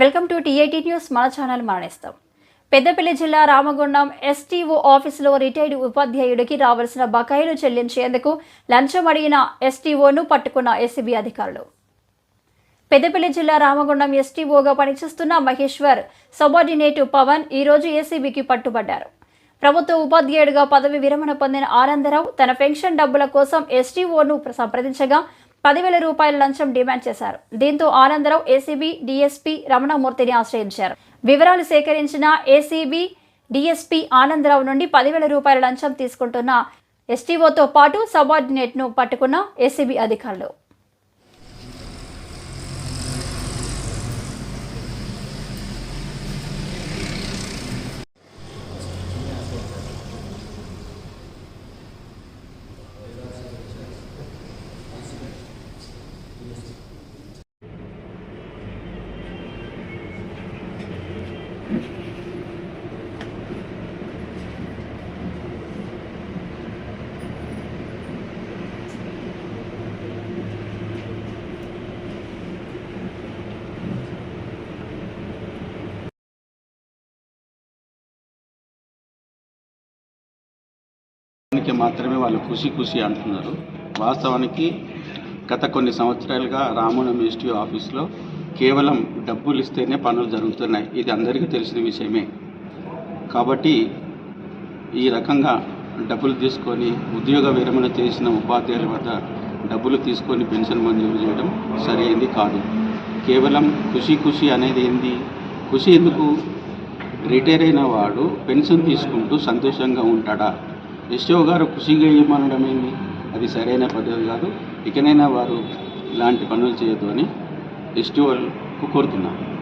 Welcome to TIT news. మన channel మరణిస్తాం పెద్దపల్లి జిల్లా రామగుండం ఎస్టీఓ ఆఫీసులో రిటైర్డ్ ఉపాధ్యాయుడికి రావాల్సిన బకాయిలు చెల్లించేందుకు లంచం అడిగిన ఎస్టీఓను పట్టుకున్న ఏసీబీ అధికారులు. పెద్దపల్లి జిల్లా రామగుండం ఎస్టీఓగా పనిచేస్తున్న మహేశ్వర్ సబార్డినేట్ పవన్ ఈరోజు ఏసీబీకి పట్టుబడ్డారు. ప్రభుత్వ ఉపాధ్యాయుడిగా పదవి విరమణ పొందిన ఆనందరావు తన పెన్షన్ డబ్బుల కోసం ఎస్టీఓను సంప్రదించగా పదివేల రూపాయల లంచం డిమాండ్ చేశారు. దీంతో ఆనందరావు ఏసీబీ డీఎస్పీ రమణమూర్తిని ఆశ్రయించారు. వివరాలు సేకరించిన ఏసీబీ డీఎస్పీ ఆనందరావు నుండి పదివేల రూపాయల లంచం తీసుకుంటున్న ఎస్టీఓతో పాటు సబార్డినేట్ను పట్టుకున్న ఏసీబీ అధికారులు. మాత్రమే వాళ్ళు ఖుషి ఖుషి అంటున్నారు. వాస్తవానికి గత కొన్ని సంవత్సరాలుగా రామోనం ఎస్టీ ఆఫీస్లో కేవలం డబ్బులు ఇస్తేనే పనులు జరుగుతున్నాయి. ఇది అందరికీ తెలిసిన విషయమే. కాబట్టి ఈ రకంగా డబ్బులు తీసుకొని ఉద్యోగ విరమణ చేసిన ఉపాధ్యాయుల వద్ద డబ్బులు తీసుకొని పెన్షన్ మంజూరు చేయడం సరైనది కాదు. కేవలం ఖుషి ఖుషి అనేది ఏంది? ఖుషి ఎందుకు? రిటైర్ అయిన వాడు పెన్షన్ తీసుకుంటూ సంతోషంగా ఉంటాడా? ఎస్ఓ గారు ఖుషిగా ఇవ్వమనడం ఏంది? అది సరైన పద్ధతి కాదు. ఇకనైనా వారు ఇలాంటి పనులు చేయొద్దు అని ఎస్టీఓలకు కోరుతున్నాను